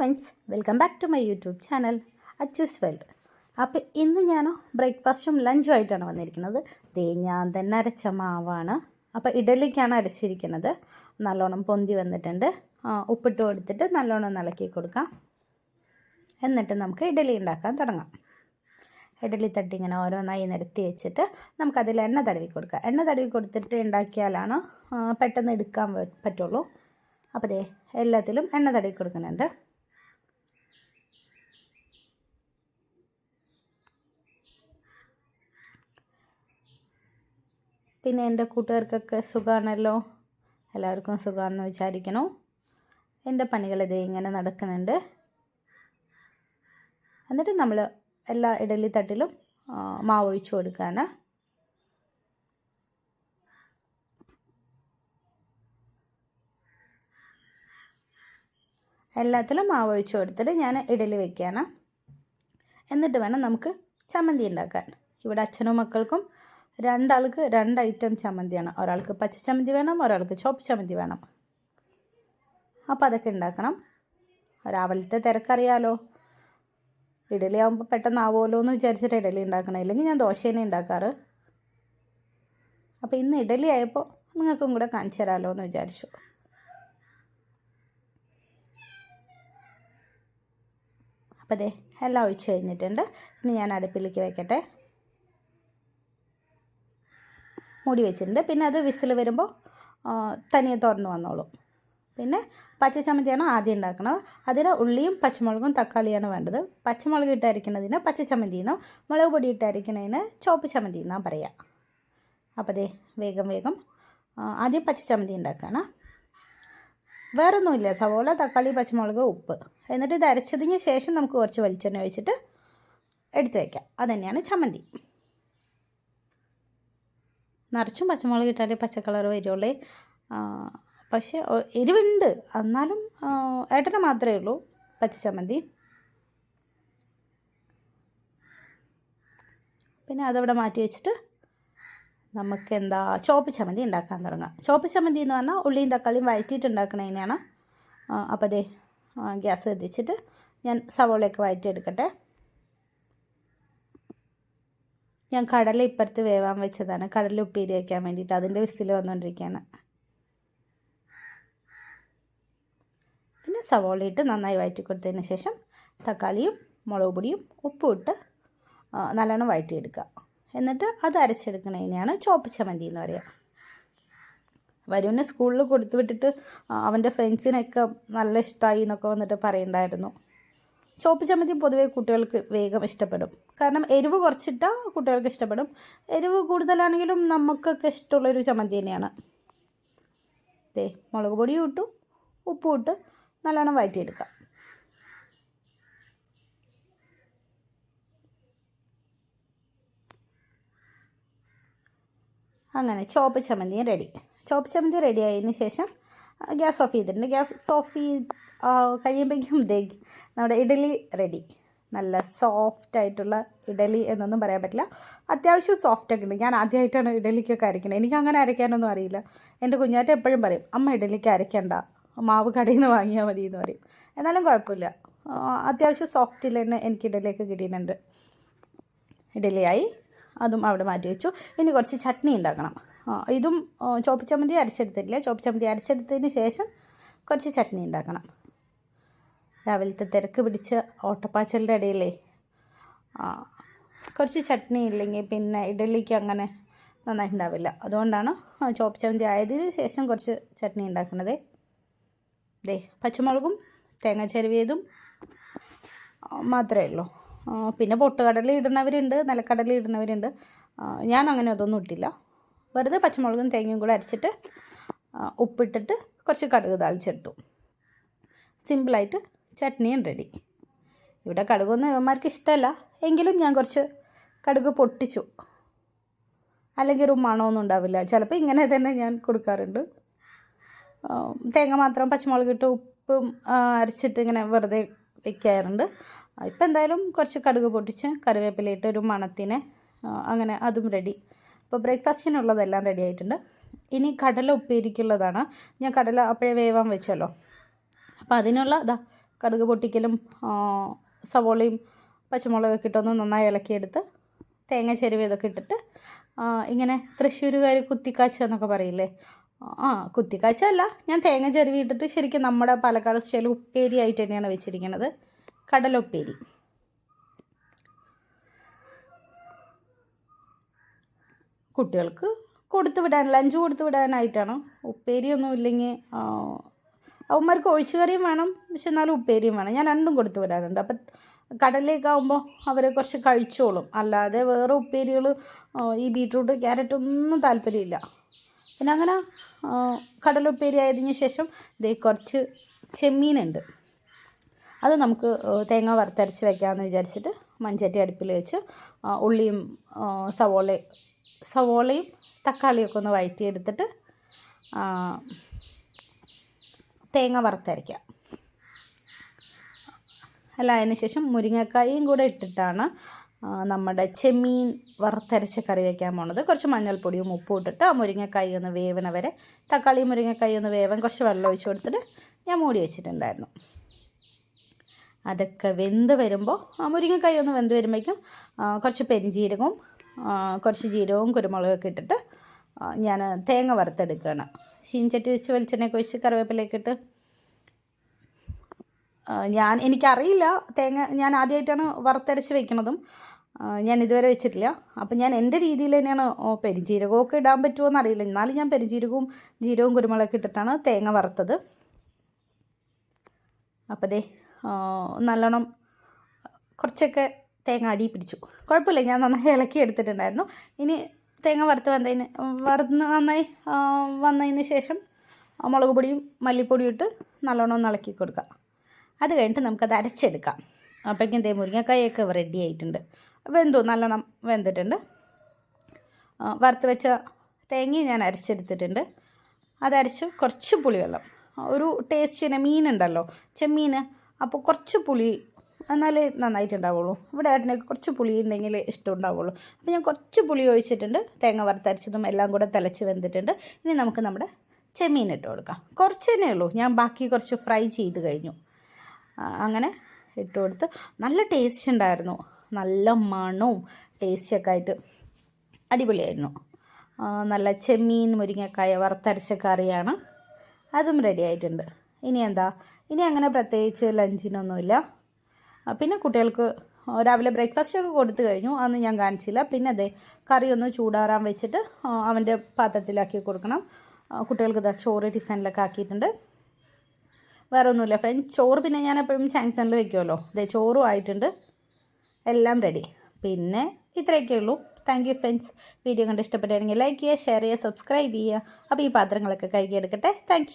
Friends welcome back to my YouTube channel Achus world അപ്പോൾ ഇന്ന് ഞാൻ ബ്രേക്ക്ഫാസ്റ്റും ലഞ്ചും ആയിട്ടാണ് വന്നിരിക്കുന്നത്. ദേ ഞാൻ തന്നെ അരച്ച മാവാണ്. അപ്പോൾ ഇഡലിക്കാണ് അരച്ചിരിക്കുന്നത്. നല്ലോണം പൊന്തി വന്നിട്ടുണ്ട്. ഉപ്പിട്ട് കൊടുത്തിട്ട് നല്ലോണം ഇളക്കി കൊടുക്കാം. എന്നിട്ട് നമുക്ക് ഇഡലി ഉണ്ടാക്കാൻ തുടങ്ങാം. ഇഡലി തട്ടി ഇങ്ങനെ ഓരോന്നായി നിരത്തി വെച്ചിട്ട് നമുക്കതിൽ എണ്ണ തടവി കൊടുക്കാം. എണ്ണ തടവി കൊടുത്തിട്ട് ഉണ്ടാക്കിയാലാണ് പെട്ടെന്ന് എടുക്കാൻ പറ്റുള്ളൂ. അപ്പോൾ ദേ എല്ലാത്തിലും എണ്ണ തടവി കൊടുക്കുന്നുണ്ട്. പിന്നെ എന്റെ കൂട്ടുകാർക്കൊക്കെ സുഖമാണല്ലോ? എല്ലാവർക്കും സുഖമാണെന്ന് വിചാരിക്കണോ എന്റെ പണികൾ ഇതേ ഇങ്ങനെ നടക്കുന്നുണ്ട്. എന്നിട്ട് നമ്മൾ എല്ലാ ഇഡലി തട്ടിലും മാവ് ഒഴിച്ചു കൊടുക്കുകയാണ്. എല്ലാത്തിലും മാവ് ഒഴിച്ചു കൊടുത്തിട്ട് ഞാൻ ഇഡലി വെക്കുകയാണ്. എന്നിട്ട് വേണം നമുക്ക് ചമ്മന്തി ഉണ്ടാക്കാൻ. ഇവിടെ അച്ഛനും മക്കൾക്കും രണ്ടാൾക്ക് രണ്ട് ഐറ്റം ചമ്മന്തിയാണ്. ഒരാൾക്ക് പച്ച ചമ്മന്തി വേണം ഒരാൾക്ക് ചോപ്പ് ചമ്മന്തി വേണം. അപ്പോൾ അതൊക്കെ ഉണ്ടാക്കണം. രാവിലത്തെ തിരക്കറിയാലോ. ഇഡലി ആകുമ്പോൾ പെട്ടെന്ന് ആവുമല്ലോ എന്ന് വിചാരിച്ചിട്ട് ഇഡലി ഉണ്ടാക്കണം. ഇല്ലെങ്കിൽ ഞാൻ ദോശ തന്നെ ഉണ്ടാക്കാറ്. അപ്പോൾ ഇന്ന് ഇഡലി ആയപ്പോൾ നിങ്ങൾക്കും കൂടെ കാണിച്ചു തരാമല്ലോ എന്ന് വിചാരിച്ചു. അപ്പോൾ ദേ എല്ലാം ഒഴിച്ച് കഴിഞ്ഞിട്ടുണ്ട്. ഇനി ഞാൻ അടുപ്പിലേക്ക് വെക്കട്ടെ. മൂടി വെച്ചിട്ടുണ്ട്. പിന്നെ അത് വിസിൽ വരുമ്പോൾ തനിയെ തുറന്ന് വന്നോളും. പിന്നെ പച്ചച്ചമ്മന്തിയാണ് ആദ്യം ഉണ്ടാക്കുന്നത് അതിന് ഉള്ളിയും പച്ചമുളകും തക്കാളിയാണ് വേണ്ടത്. പച്ചമുളക് ഇട്ടരിക്കുന്നതിന് പച്ചച്ചമ്മന്തി എന്നോ മുളക് പൊടി ഇട്ടരിക്കുന്നതിന് ചോപ്പ് ചമ്മന്തി എന്നാണ് പറയുക അപ്പോൾ അതെ വേഗം വേഗം ആദ്യം പച്ചച്ചമ്മന്തി ഉണ്ടാക്കുകയാണ് വേറൊന്നുമില്ല സവോള തക്കാളി പച്ചമുളക് ഉപ്പ്. എന്നിട്ട് ഇത് അരച്ചതിന് ശേഷം നമുക്ക് കുറച്ച് വെളിച്ചെണ്ണ ഒഴിച്ചിട്ട് എടുത്ത് വയ്ക്കാം അതുതന്നെയാണ് ചമ്മന്തി. നിറച്ചും പച്ചമുളക് ഇട്ടാലേ പച്ച കളർ വരുള്ളേ. പക്ഷേ എരിവുണ്ട്. എന്നാലും ഏട്ടനെ മാത്രമേ ഉള്ളൂ പച്ച ചമ്മന്തി പിന്നെ അതവിടെ മാറ്റി വെച്ചിട്ട് നമുക്ക് എന്താ ചോപ്പ് ചമ്മന്തി ഉണ്ടാക്കാൻ തുടങ്ങാം. ചോപ്പ് ചമ്മന്തി എന്ന് പറഞ്ഞാൽ ഉള്ളിയും തക്കാളിയും വഴറ്റിയിട്ട് ഉണ്ടാക്കണതിനാണ് അപ്പോൾ അതേ ഗ്യാസ് കത്തിച്ചിട്ട് ഞാൻ സവോളയൊക്കെ വഴറ്റിയെടുക്കട്ടെ. ഞാൻ കടല ഇപ്പുറത്ത് വേവാൻ വെച്ചതാണ്. കടല ഉപ്പേരി വയ്ക്കാൻ വേണ്ടിയിട്ട്. അതിന്റെ വിസിൽ വന്നുകൊണ്ടിരിക്കുകയാണ് പിന്നെ സവോള ഇട്ട് നന്നായി വഴറ്റി കൊടുത്തതിന് ശേഷം തക്കാളിയും മുളക് പൊടിയും ഉപ്പും ഇട്ട് നല്ലോണം വഴറ്റിയെടുക്കുക. എന്നിട്ട് അത് അരച്ചെടുക്കണതിനെയാണ് ചോപ്പ് ചമ്മന്തി എന്ന് പറയുക. വരുവിനെ സ്കൂളിൽ കൊടുത്തു വിട്ടിട്ട് അവന്റെ ഫ്രണ്ട്സിനൊക്കെ നല്ല ഇഷ്ടമായി എന്നൊക്കെ വന്നിട്ട് പറയണ്ടായിരുന്നു. ചോപ്പ് ചമ്മന്തി പൊതുവേ കുട്ടികൾക്ക് വേഗം ഇഷ്ടപ്പെടും. കാരണം എരിവ് കുറച്ചിട്ടാൽ കുട്ടികൾക്ക് ഇഷ്ടപ്പെടും. എരിവ് കൂടുതലാണെങ്കിലും നമുക്കൊക്കെ ഇഷ്ടമുള്ളൊരു ചമ്മന്തി തന്നെയാണ്. ദേ മുളക് പൊടിയും ഇട്ടു. ഉപ്പും ഇട്ട് നല്ലോണം വഴറ്റിയെടുക്കാം. അങ്ങനെ ചോപ്പ് ചമ്മന്തിയും റെഡി. ചോപ്പ് ചമ്മന്തി റെഡി ആയതിന് ശേഷം ഗ്യാസ് ഓഫ് ചെയ്തിട്ടുണ്ട്. ഗ്യാസ് ഓഫ് ചെയ്ത് കഴിയുമ്പോഴേക്കും ദേ നമ്മുടെ ഇഡലി റെഡി നല്ല സോഫ്റ്റ് ആയിട്ടുള്ള ഇഡലി എന്നൊന്നും പറയാൻ പറ്റില്ല. അത്യാവശ്യം സോഫ്റ്റ് ഒക്കെ ഉണ്ട്. ഞാൻ ആദ്യമായിട്ടാണ് ഇഡലിക്കൊക്കെ അരയ്ക്കുന്നത്. എനിക്ക് അങ്ങനെ അരയ്ക്കാനൊന്നും അറിയില്ല. എന്റെ കുഞ്ഞാറ്റ എപ്പോഴും പറയും അമ്മ ഇഡലിക്ക് അരയ്ക്കണ്ട. മാവ് കടയിൽ നിന്ന് വാങ്ങിയാൽ മതി എന്ന് പറയും. എന്നാലും കുഴപ്പമില്ല. അത്യാവശ്യം സോഫ്റ്റിൽ തന്നെ എനിക്ക് ഇഡലിയൊക്കെ കിട്ടിയിട്ടുണ്ട്. ഇഡലിയായി. അതും അവിടെ മാറ്റി വെച്ചു. ഇനി കുറച്ച് ചട്നി ഉണ്ടാക്കണം. ഇതും ചോപ്പ് അരച്ചെടുത്തിട്ടില്ല? ചോപ്പ് അരച്ചെടുത്തതിന് ശേഷം കുറച്ച് ചട്നി ഉണ്ടാക്കണം. രാവിലത്തെ തിരക്ക് പിടിച്ച ഓട്ടപ്പാച്ചലിന്റെ ഇടയിലേ കുറച്ച് ചട്നി ഇല്ലെങ്കിൽ പിന്നെ ഇഡലിക്ക് അങ്ങനെ നന്നായിട്ടുണ്ടാവില്ല. അതുകൊണ്ടാണ് ആ, ചോപ്പ് ആയതിന് ശേഷം കുറച്ച് ചട്നി ഉണ്ടാക്കുന്നത് ദേ പച്ചമുളകും തേങ്ങ ചെരുവിയതും മാത്രമേ ഉള്ളൂ. പിന്നെ പൊട്ടുകടല ഇടുന്നവരുണ്ട് നിലക്കടല ഇടുന്നവരുണ്ട്. ഞാൻ അങ്ങനെ അതൊന്നും ഇട്ടില്ല. വെറുതെ പച്ചമുളകും തേങ്ങയും കൂടെ അരച്ചിട്ട് ഉപ്പിട്ടിട്ട് കുറച്ച് കടുക് താളിച്ചെടുത്തു. സിമ്പിളായിട്ട് ചട്നിയും റെഡി ഇവിടെ കടുകൊന്നും ഇവന്മാർക്ക് ഇഷ്ടമല്ല. എങ്കിലും ഞാൻ കുറച്ച് കടുക് പൊട്ടിച്ചു. അല്ലെങ്കിൽ ഒരു മണമൊന്നും ഉണ്ടാവില്ല. ചിലപ്പോൾ ഇങ്ങനെ തന്നെ ഞാൻ കൊടുക്കാറുണ്ട്. തേങ്ങ മാത്രം പച്ചമുളക് ഇട്ട് ഉപ്പും അരച്ചിട്ട് ഇങ്ങനെ വെറുതെ വെക്കാറുണ്ട്. ഇപ്പം എന്തായാലും കുറച്ച് കടുക് പൊട്ടിച്ച് കറിവേപ്പിലയിട്ട് ഒരു മണത്തിനെ അങ്ങനെ അതും റെഡി അപ്പോൾ ബ്രേക്ക്ഫാസ്റ്റിനുള്ളതെല്ലാം റെഡി ആയിട്ടുണ്ട്. ഇനി കടല ഉപ്പേരിക്കുള്ളതാണ്. ഞാൻ കടല അപ്പോഴേ വേവാൻ വെച്ചല്ലോ. അപ്പോൾ അതിനുള്ള ഇതാ കടുക് പൊട്ടിക്കലും സവോളയും പച്ചമുളകൊക്കെ ഇട്ടൊന്ന് നന്നായി ഇളക്കിയെടുത്ത് തേങ്ങ ചെരുവ് ഇതൊക്കെ ഇട്ടിട്ട് ഇങ്ങനെ തൃശ്ശൂരുകാർ കുത്തിക്കാച്ച എന്നൊക്കെ പറയില്ലേ? ആ കുത്തിക്കാച്ച അല്ല. ഞാൻ തേങ്ങ ചെരുവി ഇട്ടിട്ട് ശരിക്കും നമ്മുടെ പാലക്കാട് സ്റ്റൈൽ ഉപ്പേരി ആയിട്ട് തന്നെയാണ് വെച്ചിരിക്കുന്നത് കടലുപ്പേരി കുട്ടികൾക്ക് കൊടുത്തു വിടാൻ ലഞ്ച് കൊടുത്തു വിടാനായിട്ടാണ്. ഉപ്പേരിയൊന്നും ഇല്ലെങ്കിൽ അവന്മാർക്ക് ഒഴിച്ചു കറിയും വേണം പക്ഷെ എന്നാലും ഉപ്പേരിയും വേണം. ഞാൻ രണ്ടും കൊടുത്തു വിടാറുണ്ട്. അപ്പം കടലിലേക്ക് ആകുമ്പോൾ അവരെ കുറച്ച് കഴിച്ചോളും. അല്ലാതെ വേറെ ഉപ്പേരികൾ ഈ ബീട്രൂട്ട് ക്യാരറ്റ് ഒന്നും താല്പര്യമില്ല. പിന്നെ അങ്ങനെ കടലുപ്പേരി ആയതിന് ശേഷം ദേ കുറച്ച് ചെമ്മീനുണ്ട്. അത് നമുക്ക് തേങ്ങ വറുത്തരച്ച് വെക്കാമെന്ന് വിചാരിച്ചിട്ട് മൺചട്ടി അടുപ്പിൽ വെച്ച് ഉള്ളിയും ആ, സവോള സവോളയും തക്കാളിയൊക്കെ ഒന്ന് വഴറ്റിയെടുത്തിട്ട് തേങ്ങ വറുത്തരയ്ക്കാം. അല്ല അതിന് ശേഷം മുരിങ്ങക്കായും കൂടെ ഇട്ടിട്ടാണ് നമ്മുടെ ചെമ്മീൻ വറുത്തരച്ച കറി വയ്ക്കാൻ പോണത്. കുറച്ച് മഞ്ഞൾപ്പൊടിയും ഉപ്പും ഇട്ടിട്ട് ആ മുരിങ്ങക്കായി ഒന്ന് വേവണ വരെ തക്കാളി മുരിങ്ങക്കായി ഒന്ന് വേവൻ കുറച്ച് വെള്ളം ഒഴിച്ച് കൊടുത്തിട്ട് ഞാൻ മൂടി വെച്ചിട്ടുണ്ടായിരുന്നു. അതൊക്കെ വെന്ത് വരുമ്പോൾ മുരിങ്ങക്കായി ഒന്ന് വെന്ത് വരുമ്പോഴേക്കും കുറച്ച് പെരിഞ്ചീരകവും കുറച്ച് ജീരകവും കുരുമുളകൊക്കെ ഇട്ടിട്ട് ഞാൻ തേങ്ങ വറുത്തെടുക്കുകയാണ്. ചീഞ്ചട്ടി വെച്ച് വെളിച്ചെണ്ണയൊക്കെ ഒഴിച്ച് കറിവേപ്പിലേക്ക് ഇട്ട്. ഞാൻ എനിക്കറിയില്ല തേങ്ങ ഞാൻ ആദ്യമായിട്ടാണ് വറുത്തരച്ച് വെക്കുന്നതും ഞാൻ ഇതുവരെ വെച്ചിട്ടില്ല. അപ്പം ഞാൻ എന്റെ രീതിയിൽ തന്നെയാണ് പെരുംജീരകമൊക്കെ ഇടാൻ പറ്റുമോ എന്നറിയില്ല എന്നാലും ഞാൻ പെരുംജീരകവും ജീരകവും കുരുമുളകൊക്കെ ഇട്ടിട്ടാണ് തേങ്ങ വറുത്തത്. അപ്പോൾ ദേ നല്ലോണം കുറച്ചൊക്കെ തേങ്ങ അടി പിടിച്ചു. കുഴപ്പമില്ല ഞാൻ നന്നായി ഇളക്കി എടുത്തിട്ടുണ്ടായിരുന്നു. ഇനി തേങ്ങ വറുത്ത് വന്നതിന് വറുത്ത് നന്നായി വന്നതിന് ശേഷം മുളക് പൊടിയും മല്ലിപ്പൊടിയും ഇട്ട് നല്ലോണം ഒന്ന് ഇളക്കി കൊടുക്കുക അത് കഴിഞ്ഞിട്ട് നമുക്കത് അരച്ചെടുക്കാം. അപ്പോഴേക്കും തേ മുരിങ്ങക്കായൊക്കെ റെഡി ആയിട്ടുണ്ട്. വെന്തു നല്ലോണം വെന്തിട്ടുണ്ട്. വറുത്ത് വെച്ച തേങ്ങയും ഞാൻ അരച്ചെടുത്തിട്ടുണ്ട്. അതരച്ച് കുറച്ച് പുളിവെള്ളം. ഒരു ടേസ്റ്റ് ടേസ്റ്റിന് മീനുണ്ടല്ലോ ചെമ്മീൻ. അപ്പോൾ കുറച്ച് പുളി എന്നാലേ നന്നായിട്ടുണ്ടാവുള്ളൂ. ഇവിടെ ഏട്ടനൊക്കെ കുറച്ച് പുളി ഉണ്ടെങ്കിൽ ഇഷ്ടം ഉണ്ടാവുള്ളൂ അപ്പോൾ ഞാൻ കുറച്ച് പുളി ഒഴിച്ചിട്ടുണ്ട്. തേങ്ങ വറുത്തരച്ചതും എല്ലാം കൂടെ തിളച്ച് വെന്തിട്ടുണ്ട്. ഇനി നമുക്ക് നമ്മുടെ ചെമ്മീൻ ഇട്ട് കൊടുക്കാം. കുറച്ച് തന്നെ ഉള്ളൂ. ഞാൻ ബാക്കി കുറച്ച് ഫ്രൈ ചെയ്ത് കഴിഞ്ഞു. അങ്ങനെ ഇട്ട് കൊടുത്ത് നല്ല ടേസ്റ്റ് ഉണ്ടായിരുന്നു. നല്ല മണവും ടേസ്റ്റൊക്കെ ആയിട്ട് അടിപൊളിയായിരുന്നു. നല്ല ചെമ്മീൻ മുരിങ്ങക്കായ വറുത്തരച്ച കറിയാണ്. അതും റെഡി ആയിട്ടുണ്ട്. ഇനി എന്താ? ഇനി അങ്ങനെ പ്രത്യേകിച്ച് ലഞ്ചിനൊന്നുമില്ല പിന്നെ കുട്ടികൾക്ക് രാവിലെ ബ്രേക്ക്ഫാസ്റ്റ് ഒക്കെ കൊടുത്തു കഴിഞ്ഞു. അന്ന് ഞാൻ കാണിച്ചില്ല. പിന്നെ അതെ കറി ഒന്ന് ചൂടാറാൻ വെച്ചിട്ട് അവന്റെ പാത്രത്തിലാക്കി കൊടുക്കണം. കുട്ടികൾക്ക് ഇതാ ചോറ് ടിഫിനിലൊക്കെ ആക്കിയിട്ടുണ്ട്. വേറെ ഒന്നുമില്ല ഫ്രണ്ട് ചോറ് പിന്നെ ഞാൻ എപ്പോഴും ചാൻസണിൽ വെക്കുമല്ലോ. അതെ ചോറും ആയിട്ടുണ്ട്. എല്ലാം റെഡി പിന്നെ ഇത്രയൊക്കെ ഉള്ളൂ. താങ്ക് യു ഫ്രണ്ട്സ് വീഡിയോ കണ്ട് ഇഷ്ടപ്പെട്ടാണെങ്കിൽ ലൈക്ക് ചെയ്യുക ഷെയർ ചെയ്യുക സബ്സ്ക്രൈബ് ചെയ്യുക. അപ്പോൾ ഈ പാത്രങ്ങളൊക്കെ കഴുകിയെടുക്കട്ടെ. താങ്ക്